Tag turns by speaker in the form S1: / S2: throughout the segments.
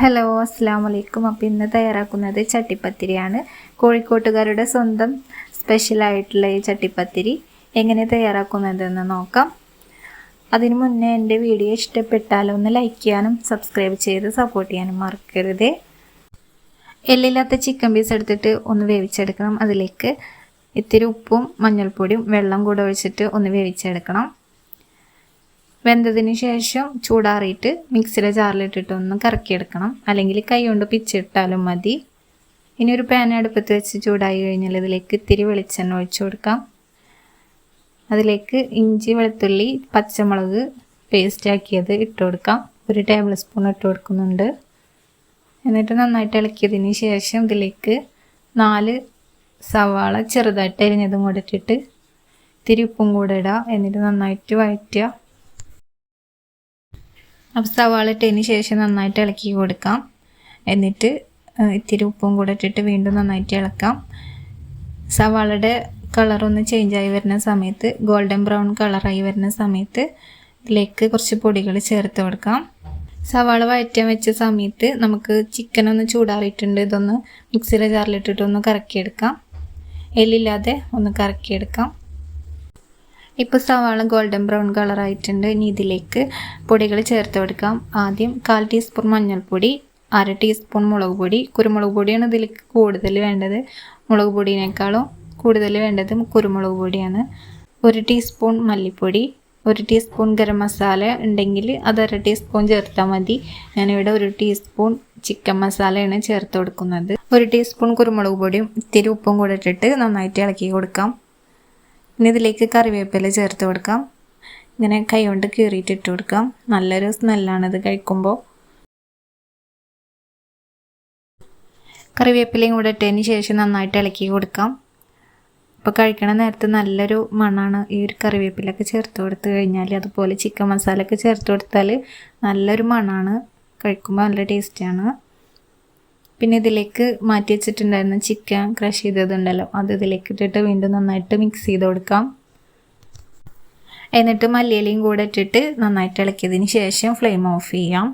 S1: Hello അസ്സാം വലൈക്കും അപ്പോൾ ഇന്ന് തയ്യാറാക്കുന്നത് ചട്ടിപ്പത്തിരിയാണ്. കോഴിക്കോട്ടുകാരുടെ സ്വന്തം സ്പെഷ്യലായിട്ടുള്ള ഈ ചട്ടിപ്പത്തിരി. എങ്ങനെ തയ്യാറാക്കുന്നതെന്ന് നോക്കാം. അതിനു മുന്നേ എന്റെ വീഡിയോ ഇഷ്ടപ്പെട്ടാൽ ഒന്ന് ലൈക്ക് ചെയ്യാനും സബ്സ്ക്രൈബ് ചെയ്ത് സപ്പോർട്ട് ചെയ്യാനും മറക്കരുത്. എല്ലില്ലാത്ത ചിക്കൻ പീസ് എടുത്തിട്ട് ഒന്ന് വേവിച്ചെടുക്കണം. അതിലേക്ക് ഇത്തിരി ഉപ്പും മഞ്ഞൾപ്പൊടിയും വെള്ളം കൂടെ ഒഴിച്ചിട്ട് ഒന്ന് വേവിച്ചെടുക്കണം. വെന്തതിന് ശേഷം ചൂടാറിയിട്ട് മിക്സിയുടെ ജാറിലിട്ടിട്ട് ഒന്ന് കറക്കിയെടുക്കണം. അല്ലെങ്കിൽ കൈ കൊണ്ട് പിച്ചിട്ടാലും മതി. ഇനി ഒരു പാൻ അടുപ്പത്ത് വെച്ച് ചൂടായി കഴിഞ്ഞാൽ ഇതിലേക്ക് ഇത്തിരി വെളിച്ചെണ്ണ ഒഴിച്ചു കൊടുക്കാം. അതിലേക്ക് ഇഞ്ചി വെളുത്തുള്ളി പച്ചമുളക് പേസ്റ്റ് ആക്കിയത് ഇട്ട് കൊടുക്കാം. ഒരു ടേബിൾ സ്പൂൺ ഇട്ട് കൊടുക്കുന്നുണ്ട്. എന്നിട്ട് നന്നായിട്ട് ഇളക്കിയതിന് ശേഷം ഇതിലേക്ക് നാല് സവാള ചെറുതായിട്ട് അരിഞ്ഞതും കൂടെ ഇട്ടിട്ട് ഇത്തിരി ഉപ്പും കൂടെ ഇടാം. എന്നിട്ട് നന്നായിട്ട് വഴറ്റുക. അപ്പോൾ സവാള ഇട്ടതിന് ശേഷം നന്നായിട്ട് ഇളക്കി കൊടുക്കാം. എന്നിട്ട് ഇത്തിരി ഉപ്പും കൂടെ ഇട്ടിട്ട് വീണ്ടും നന്നായിട്ട് ഇളക്കാം. സവാളയുടെ കളറൊന്ന് ആയി വരുന്ന സമയത്ത് ഗോൾഡൻ ബ്രൗൺ കളറായി വരുന്ന സമയത്ത് ഇതിലേക്ക് കുറച്ച് പൊടികൾ ചേർത്ത് കൊടുക്കാം. സവാള വഴറ്റാൻ വെച്ച സമയത്ത് നമുക്ക് ചിക്കൻ ഒന്ന് ചൂടാറിയിട്ടുണ്ട്. ഇതൊന്ന് മിക്സിയുടെ ജാറിലിട്ടിട്ട് ഒന്ന് കറക്കിയെടുക്കാം. എല്ലില്ലാതെ ഒന്ന് കറക്കിയെടുക്കാം. ഇപ്പോൾ സവാള ഗോൾഡൻ ബ്രൗൺ കളറായിട്ടുണ്ട് ഇനി ഇതിലേക്ക് പൊടികൾ ചേർത്ത് കൊടുക്കാം. ആദ്യം കാൽ ടീസ്പൂൺ മഞ്ഞൾപ്പൊടി അര ടീസ്പൂൺ മുളക് പൊടി. കുരുമുളക് പൊടിയാണ് ഇതിലേക്ക് കൂടുതൽ വേണ്ടത്. മുളക് പൊടിയേക്കാളും കൂടുതൽ വേണ്ടത് കുരുമുളക് പൊടിയാണ്. ഒരു ടീസ്പൂൺ മല്ലിപ്പൊടി ഒരു ടീസ്പൂൺ ഗരം മസാല ഉണ്ടെങ്കിൽ അത് അര ടീസ്പൂൺ ചേർത്താൽ മതി. ഞാനിവിടെ ഒരു ടീസ്പൂൺ ചിക്കൻ മസാലയാണ് ചേർത്ത് കൊടുക്കുന്നത്. ഒരു ടീസ്പൂൺ കുരുമുളക് പൊടിയും ഇത്തിരി ഉപ്പും കൂടെ ഇട്ടിട്ട് നന്നായിട്ട് ഇളക്കി കൊടുക്കാം. ഇനി ഇതിലേക്ക് കറിവേപ്പില ചേർത്ത് കൊടുക്കാം. ഇങ്ങനെ കൈ കൊണ്ട് കീറിയിട്ട് ഇട്ട് കൊടുക്കാം. നല്ലൊരു സ്മെല്ലാണിത് കഴിക്കുമ്പോൾ കറിവേപ്പിലയും കൂടെ ഇട്ടതിന് ശേഷം നന്നായിട്ട് ഇളക്കി കൊടുക്കാം. അപ്പോൾ കഴിക്കണ നേരത്ത് നല്ലൊരു മണമാണ് ഈ ഒരു കറിവേപ്പിലൊക്കെ ചേർത്ത് കൊടുത്ത് കഴിഞ്ഞാൽ അതുപോലെ ചിക്കൻ മസാലയൊക്കെ ചേർത്ത് കൊടുത്താൽ നല്ലൊരു മണമാണ് കഴിക്കുമ്പോൾ നല്ല ടേസ്റ്റിയാണ് പിന്നെ ഇതിലേക്ക് മാറ്റി വെച്ചിട്ടുണ്ടായിരുന്ന ചിക്കൻ ക്രഷ് ചെയ്തതുണ്ടല്ലോ. അത് ഇതിലേക്ക് ഇട്ടിട്ട് വീണ്ടും നന്നായിട്ട് മിക്സ് ചെയ്ത് കൊടുക്കാം. എന്നിട്ട് മല്ലിയിലയും കൂടെ ഇട്ടിട്ട് നന്നായിട്ട് ഇളക്കിയതിന് ശേഷം ഫ്ലെയിം ഓഫ് ചെയ്യാം.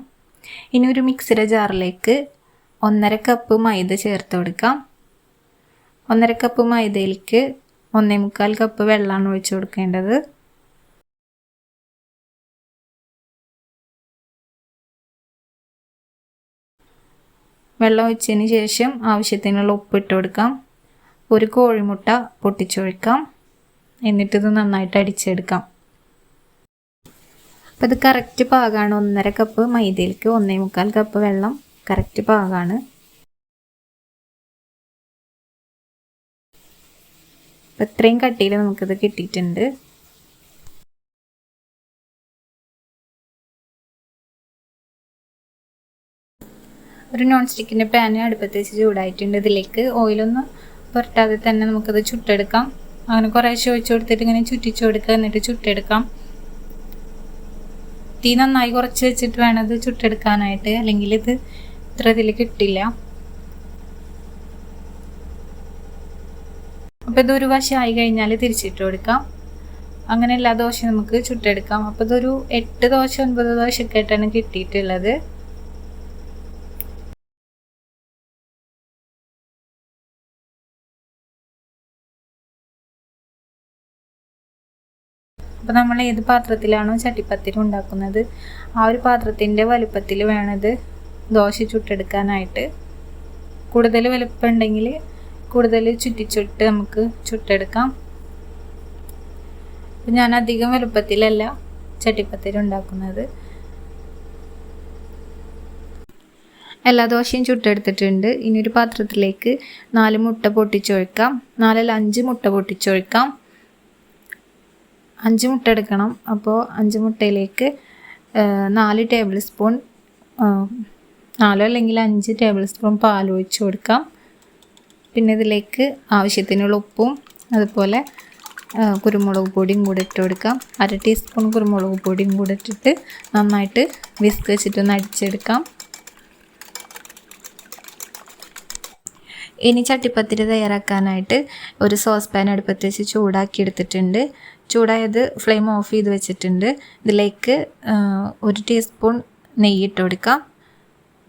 S1: ഇനി ഒരു മിക്സിയുടെ ജാറിലേക്ക് ഒന്നര കപ്പ് മൈദ ചേർത്ത് കൊടുക്കാം. ഒന്നര കപ്പ് മൈദയിലേക്ക് ഒന്നേ മുക്കാൽ കപ്പ് വെള്ളമാണ് ഒഴിച്ചു കൊടുക്കേണ്ടത്. വെള്ളം ഒഴിച്ചതിന് ശേഷം ആവശ്യത്തിനുള്ള ഉപ്പ് ഇട്ട് കൊടുക്കാം. ഒരു കോഴിമുട്ട പൊട്ടിച്ചൊഴിക്കാം. എന്നിട്ടിത് നന്നായിട്ട് അടിച്ചെടുക്കാം. അപ്പോൾ ഇത് കറക്റ്റ് പാകമാണ് ഒന്നര കപ്പ് മൈദയിലേക്ക് ഒന്നേ മുക്കാൽ കപ്പ് വെള്ളം കറക്റ്റ് പാകമാണ് അപ്പം ഇത്രയും കട്ടിയിൽ നമുക്കിത് കിട്ടിയിട്ടുണ്ട്. ഒരു നോൺ സ്റ്റിക്കിന്റെ പാൻ അടുപ്പത്ത് വെച്ച് ചൂടായിട്ടുണ്ട്. ഇതിലേക്ക് ഓയിലൊന്നും പുരട്ടാതെ തന്നെ നമുക്കത് ചുട്ടെടുക്കാം. അങ്ങനെ കുറേശ്ശെ ഒഴിച്ചു കൊടുത്തിട്ട് ഇങ്ങനെ ചുറ്റിച്ചു കൊടുക്കുക. എന്നിട്ട് ചുട്ടെടുക്കാം. തീ നന്നായി കുറച്ച് വെച്ചിട്ട് വേണം ഇത് ചുട്ടെടുക്കാനായിട്ട്. അല്ലെങ്കിൽ ഇത് ഇത്ര ഇതിൽ കിട്ടില്ല. അപ്പോൾ ഇതൊരു വശമായി കഴിഞ്ഞാൽ തിരിച്ചിട്ട് കൊടുക്കാം. അങ്ങനെ എല്ലാ ദോശയും നമുക്ക് ചുട്ടെടുക്കാം. അപ്പോൾ ഇതൊരു എട്ട് ദോശ ഒൻപത് ദോശയൊക്കെ ആയിട്ടാണ് കിട്ടിയിട്ടുള്ളത്. അപ്പോൾ നമ്മൾ ഏത് പാത്രത്തിലാണോ ചട്ടിപ്പത്തിരി ഉണ്ടാക്കുന്നത്? ആ ഒരു പാത്രത്തിന്റെ വലുപ്പത്തിൽ വേണത് ദോശ ചുട്ടെടുക്കാനായിട്ട്. കൂടുതൽ വലുപ്പം ഉണ്ടെങ്കിൽ കൂടുതൽ ചുറ്റിച്ചുട്ട് നമുക്ക് ചുട്ടെടുക്കാം. അപ്പം ഞാൻ അധികം വലുപ്പത്തിലല്ല ചട്ടിപ്പത്തിരി ഉണ്ടാക്കുന്നത്. എല്ലാ ദോശയും ചുട്ടെടുത്തിട്ടുണ്ട്. ഇനി ഒരു പാത്രത്തിലേക്ക് നാല് മുട്ട പൊട്ടിച്ചൊഴിക്കാം. നാലല്ല അഞ്ച് മുട്ട പൊട്ടിച്ചൊഴിക്കാം. അഞ്ച് മുട്ട എടുക്കണം. അപ്പോൾ അഞ്ച് മുട്ടയിലേക്ക് നാല് ടേബിൾ സ്പൂൺ നാലോ അല്ലെങ്കിൽ അഞ്ച് ടേബിൾ സ്പൂൺ പാൽ ഒഴിച്ച് കൊടുക്കാം. പിന്നെ ഇതിലേക്ക് ആവശ്യത്തിനുള്ള ഉപ്പും അതുപോലെ കുരുമുളക് പൊടിയും കൂടെ ഇട്ട് കൊടുക്കാം. അര ടീസ്പൂൺ കുരുമുളക് പൊടിയും കൂടെ ഇട്ടിട്ട് നന്നായിട്ട് വിസ്ക് വെച്ചിട്ടൊന്ന് അടിച്ചെടുക്കാം. ഇനി ചട്ടിപ്പത്തിരി തയ്യാറാക്കാനായിട്ട് ഒരു സോസ് പാൻ അടുപ്പത്ത് വെച്ച് ചൂടാക്കി എടുത്തിട്ടുണ്ട് ചൂടായത് ഫ്ലെയിം ഓഫ് ചെയ്ത് വെച്ചിട്ടുണ്ട്. ഇതിലേക്ക് ഒരു ടീസ്പൂൺ നെയ്യ് ഇട്ട് കൊടുക്കാം.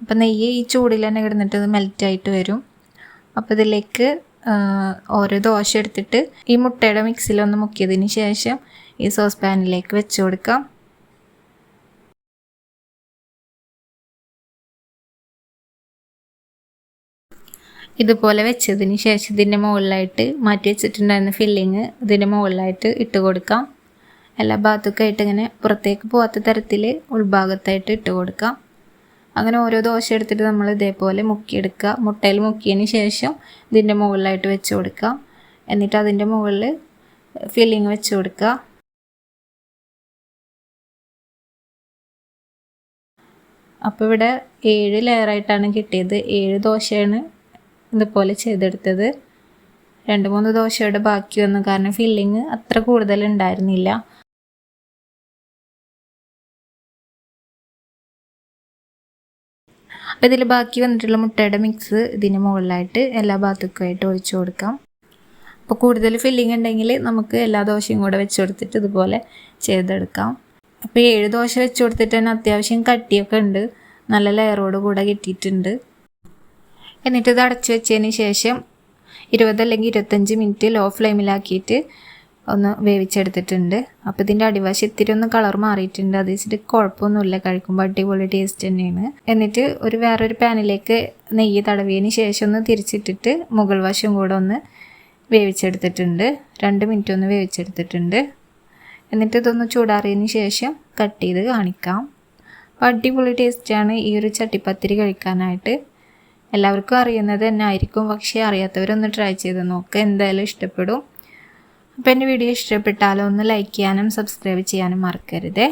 S1: അപ്പം നെയ്യ് ഈ ചൂടിൽ തന്നെ കിടന്നിട്ട് മെൽറ്റ് ആയിട്ട് വരും. അപ്പോൾ ഇതിലേക്ക് ഓരോ ദോശ എടുത്തിട്ട് ഈ മുട്ടയുടെ മിക്സിലൊന്ന് മുക്കിയതിന് ശേഷം ഈ സോസ് പാനിലേക്ക് വെച്ച് കൊടുക്കാം. ഇതുപോലെ വെച്ചതിന് ശേഷം ഇതിന്റെ മുകളിലായിട്ട് മാറ്റി വെച്ചിട്ടുണ്ടായിരുന്ന ഫില്ലിങ് ഇതിന്റെ മുകളിലായിട്ട് ഇട്ട് കൊടുക്കാം. എല്ലാ ഭാഗത്തൊക്കെ ആയിട്ട് ഇങ്ങനെ പുറത്തേക്ക് പോകാത്ത തരത്തിൽ ഉൾഭാഗത്തായിട്ട് ഇട്ട് കൊടുക്കാം. അങ്ങനെ ഓരോ ദോശ എടുത്തിട്ട് നമ്മൾ ഇതേപോലെ മുക്കിയെടുക്കുക. മുട്ടയിൽ മുക്കിയതിന് ശേഷം ഇതിന്റെ മുകളിലായിട്ട് വെച്ച് കൊടുക്കാം. എന്നിട്ട് അതിന്റെ മുകളിൽ ഫില്ലിങ് വെച്ച് കൊടുക്കുക. അപ്പോൾ ഇവിടെ ഏഴ് ലെയറായിട്ടാണ് കിട്ടിയത്. ഏഴ് ദോശയാണ് ഇതുപോലെ ചെയ്തെടുത്തത്. രണ്ട് മൂന്ന് ദോശയുടെ ബാക്കി വന്നു. കാരണം ഫില്ലിങ് അത്ര കൂടുതൽ ഉണ്ടായിരുന്നില്ല. അപ്പോൾ ഇതിൽ ബാക്കി വന്നിട്ടുള്ള മുട്ടയുടെ മിക്സ് ഇതിന് മുകളിലായിട്ട് എല്ലാ ഭാഗത്തേക്കുമായിട്ട് ഒഴിച്ചു കൊടുക്കാം. അപ്പോൾ കൂടുതൽ ഫില്ലിംഗ് ഉണ്ടെങ്കിൽ നമുക്ക് എല്ലാ ദോശയും കൂടെ വെച്ച് കൊടുത്തിട്ട് ഇതുപോലെ ചെയ്തെടുക്കാം. അപ്പോൾ ഏഴ് ദോശ വെച്ച് കൊടുത്തിട്ട് തന്നെ അത്യാവശ്യം കട്ടിയൊക്കെ ഉണ്ട്. നല്ല ലെയറോട് കൂടെ കിട്ടിയിട്ടുണ്ട്. എന്നിട്ട് ഇത് അടച്ചു വെച്ചതിന് ശേഷം ഇരുപത് അല്ലെങ്കിൽ ഇരുപത്തഞ്ച് മിനിറ്റ് ലോ ഫ്ലെയിമിലാക്കിയിട്ട് ഒന്ന് വേവിച്ചെടുത്തിട്ടുണ്ട്. അപ്പോൾ ഇതിന്റെ അടിവശം ഇത്തിരി ഒന്ന് കളർ മാറിയിട്ടുണ്ട്. അത് വെച്ചിട്ട് കുഴപ്പമൊന്നുമില്ല. കഴിക്കുമ്പോൾ അടിപൊളി ടേസ്റ്റ് തന്നെയാണ്. എന്നിട്ട് ഒരു വേറൊരു പാനിലേക്ക് നെയ്യ് തടവിയതിന് ശേഷം ഒന്ന് തിരിച്ചിട്ടിട്ട് മുകൾ വശം കൂടെ ഒന്ന് വേവിച്ചെടുത്തിട്ടുണ്ട്. രണ്ട് മിനിറ്റ് ഒന്ന് വേവിച്ചെടുത്തിട്ടുണ്ട്. എന്നിട്ട് ഇതൊന്ന് ചൂടാറിയതിന് ശേഷം കട്ട് ചെയ്ത് കാണിക്കാം. അപ്പോൾ അടിപൊളി ടേസ്റ്റാണ് ഈ ഒരു ചട്ടിപ്പത്തിരി കഴിക്കാനായിട്ട്. എല്ലാവർക്കും അറിയുന്നത് തന്നെ ആയിരിക്കും. പക്ഷേ അറിയാത്തവരൊന്ന് ട്രൈ ചെയ്ത് നോക്ക്. എന്തായാലും ഇഷ്ടപ്പെടും. അപ്പോൾ എന്റെ വീഡിയോ ഇഷ്ടപ്പെട്ടാലോ ഒന്ന് ലൈക്ക് ചെയ്യാനും സബ്സ്ക്രൈബ് ചെയ്യാനും മറക്കരുതേ.